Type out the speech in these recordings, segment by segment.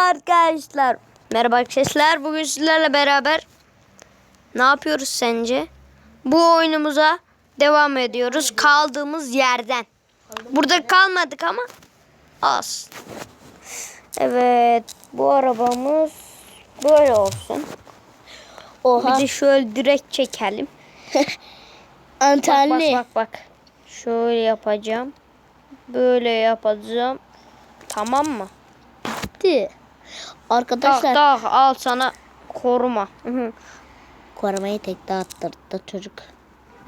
arkadaşlar. Merhaba arkadaşlar. Bugün sizlerle beraber ne yapıyoruz sence? Bu oyunumuza devam ediyoruz. Kaldığımız yerden. Burada kalmadık ama az. Evet. Bu arabamız böyle olsun. Oha. Bir de şöyle direkt çekelim. Bak Antenli. bak bak bak. Şöyle yapacağım. Böyle yapacağım. Tamam mı? Bitti. Tak Arkadaşlar tak al sana koruma. Korumayı tek dağıttırdı çocuk.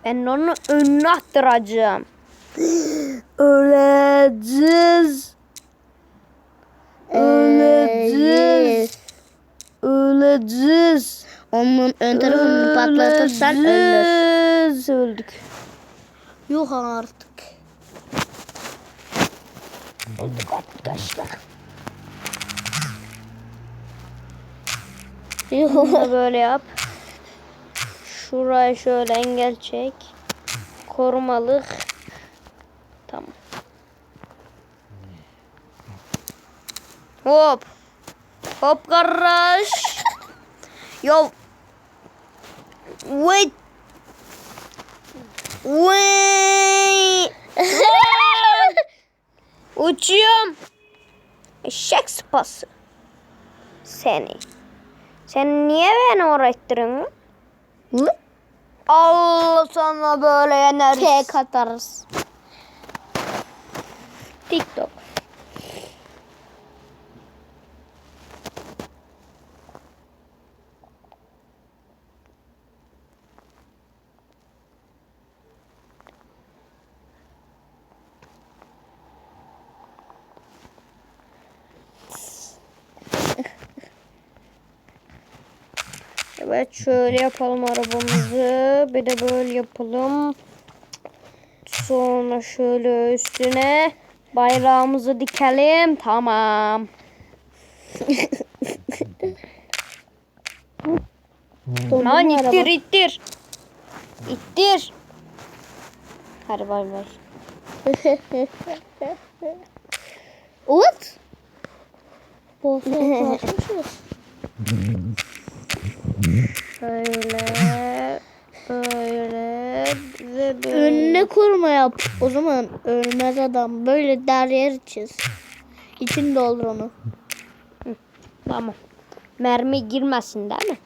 Ben onu önüne attıracağım. Öleceğiz. Öleceğiz. Öleceğiz. Onun ön tarafını patlatırsan ölür. Öleceğiz. Öldük. Yok artık. Arkadaşlar. Bunu da böyle yap. Şuraya şöyle engel çek. Korumalık. Tamam. Hop. Hop kardeş. Yo. Wait. Wait. Uçuyorum. Eşek sıpası. Seni. Sen niye beni uğraştırıyorsun? Hı? Allah sana böyle yener. Tek atarız. TikTok. Evet şöyle yapalım arabamızı. Bir de böyle yapalım. Sonra şöyle üstüne bayrağımızı dikelim. Tamam. Lan ittir ittir. İttir. Hadi bay bay. Ut. Bozma Önüne kurma yap. O zaman ölmez adam. Böyle der yer çiz. İçini doldur onu. Tamam. Mermi girmesin değil mi?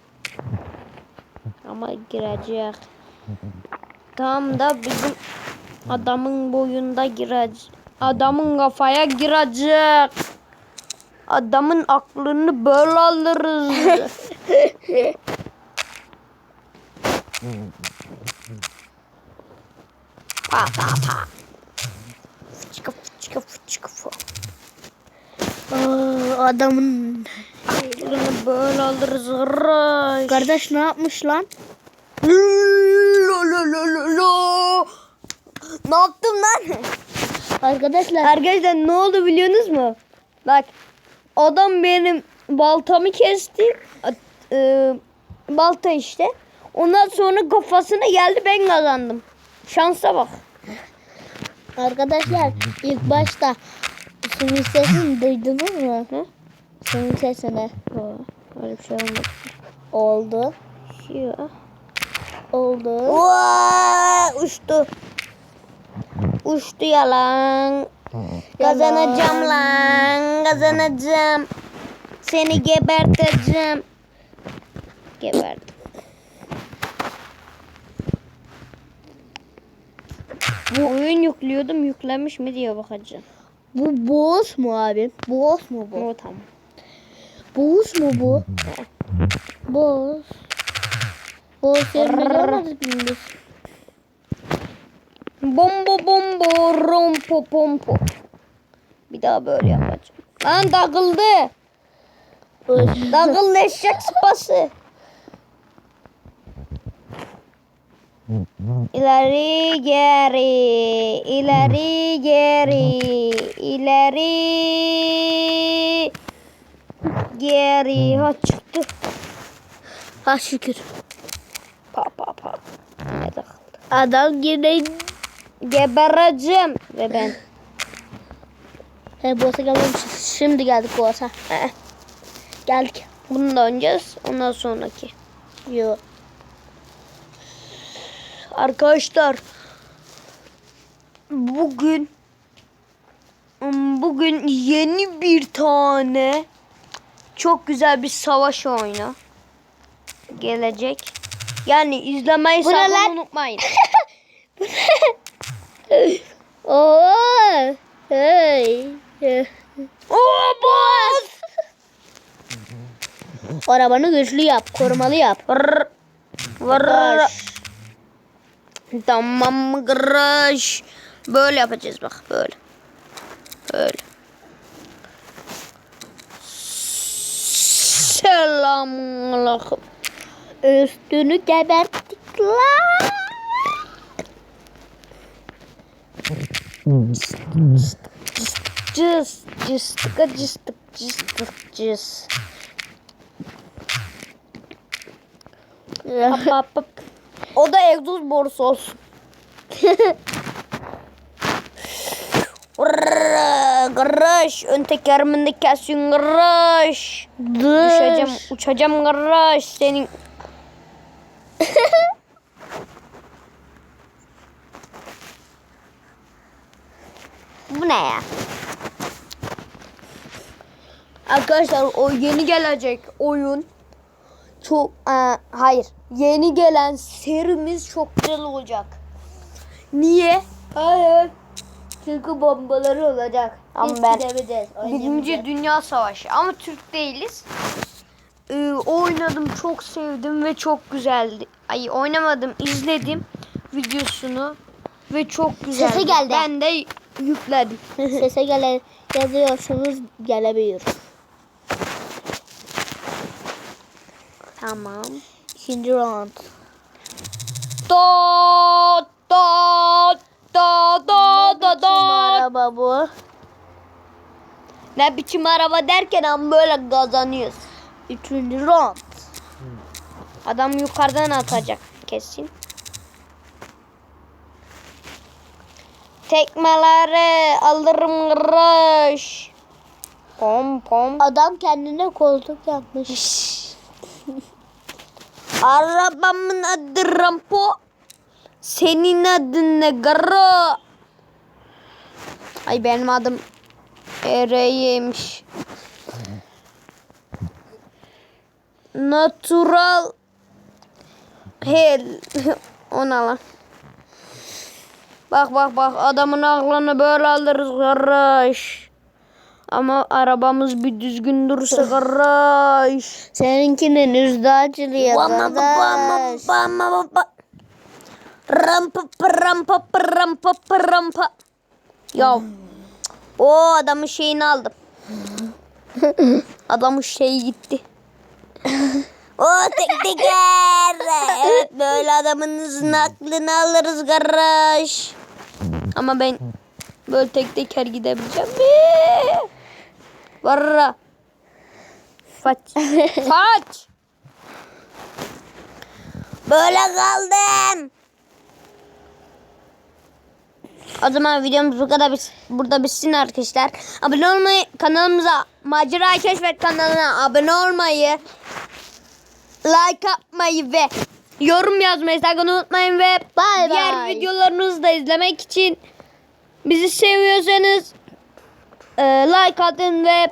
Ama girecek. Tam da bizim adamın boyunda girecek. Adamın kafaya girecek. Adamın aklını böyle alırız. pa pa pa. Fıçkı fıçkı fıçkı fı. Adamın. Aklını böyle alırız. Ray. Kardeş ne yapmış lan? Lo lo lo lo lo. Ne yaptım lan? Arkadaşlar Arkadaşlar ne oldu biliyorsunuz mu? Bak adam benim baltamı kesti. E, balta işte. Ondan sonra kafasına geldi ben kazandım. Şansa bak. Arkadaşlar ilk başta suyun sesini duydunuz mu? Hı? Suyun sesini. Oo, Öyle bir şey olmadı. Oldu. Ya. Oldu. Vaa, uçtu. Uçtu yalan. Kazanacağım lan. Kazanacağım. Seni geberteceğim. Geberdim. Bu oyun yüklüyordum. Yüklenmiş mi diye bakacağım. Bu boss mu abi? Boss mu bu? O tamam. Boss mu bu? Boss. Boss yerine mi biz? Bombo bombo rompo pompo. Bir daha böyle yapacağım. Lan takıldı. Takıldı eşek sıpası. İleri geri, ileri geri, ileri geri. Ha çıktı. Ha şükür. Pa pa pa. Adam yine Gebereceğim ve ben. He boss'a gelmemiş. Şimdi geldik. Eh. Geldik. Bunu da oynayacağız. Ondan sonraki. Yo. Arkadaşlar bugün bugün yeni bir tane çok güzel bir savaş oyunu gelecek. Yani izlemeyi Bu ne sakın unutmayın. Oo. Hey. Oo boss! Arabanı güçlü yap, korumalı yap. Vır, vır. Tamam mı garaj? Böyle yapacağız bak böyle. Böyle. Selamünaleyküm. Üstünü geberttik lan. Cız, cıstık cıstık cız. Hap hap hap. O da egzoz borusu olsun. Garaj. Ön tekerimi de kesiyorsun garaj. Düşeceğim, uçacağım garaj. Senin Bu ne ya? Arkadaşlar o yeni gelecek oyun çok e, hayır yeni gelen serimiz çok güzel olacak. Niye? Hayır. Çünkü bombaları olacak. Ama ben Birinci Dünya Savaşı ama Türk değiliz. Ee, oynadım çok sevdim ve çok güzeldi. Ay oynamadım izledim videosunu ve çok güzeldi. Sesi geldi. Ben de yükledim. Sese gele yazıyorsunuz gelebiliyor. Tamam. İkinci round. Da da da da Kim da. araba bu? Ne biçim araba derken ama böyle kazanıyoruz. Üçüncü round. Adam yukarıdan atacak kesin. Tekmeleri alırım gırış. Pom pom. Adam kendine koltuk yapmış. Arabamın adı Rampo. Senin adın ne Garo? Ay benim adım Ere'ymiş. Natural Hell. Ona lan. Bak bak bak adamın aklını böyle alırız kardeş. Ama arabamız bir düzgün dursa kardeş. Seninkinin üstü açılıyor kardeş. Rampa pa, rampa pa, rampa pa, rampa. Ya o adamın şeyini aldım. adamın şeyi gitti. o tek teker. Evet böyle adamınızın aklını alırız garaj. Ama ben böyle tek teker gidebileceğim mi? Varra. Faç. Faç. Böyle kaldım. O zaman videomuz bu kadar bis- burada bitsin arkadaşlar. Abone olmayı kanalımıza Macera Keşfet kanalına abone olmayı like atmayı ve yorum yazmayı sakın unutmayın ve Bay diğer bay. videolarımızı da izlemek için bizi seviyorsanız ee, like atın ve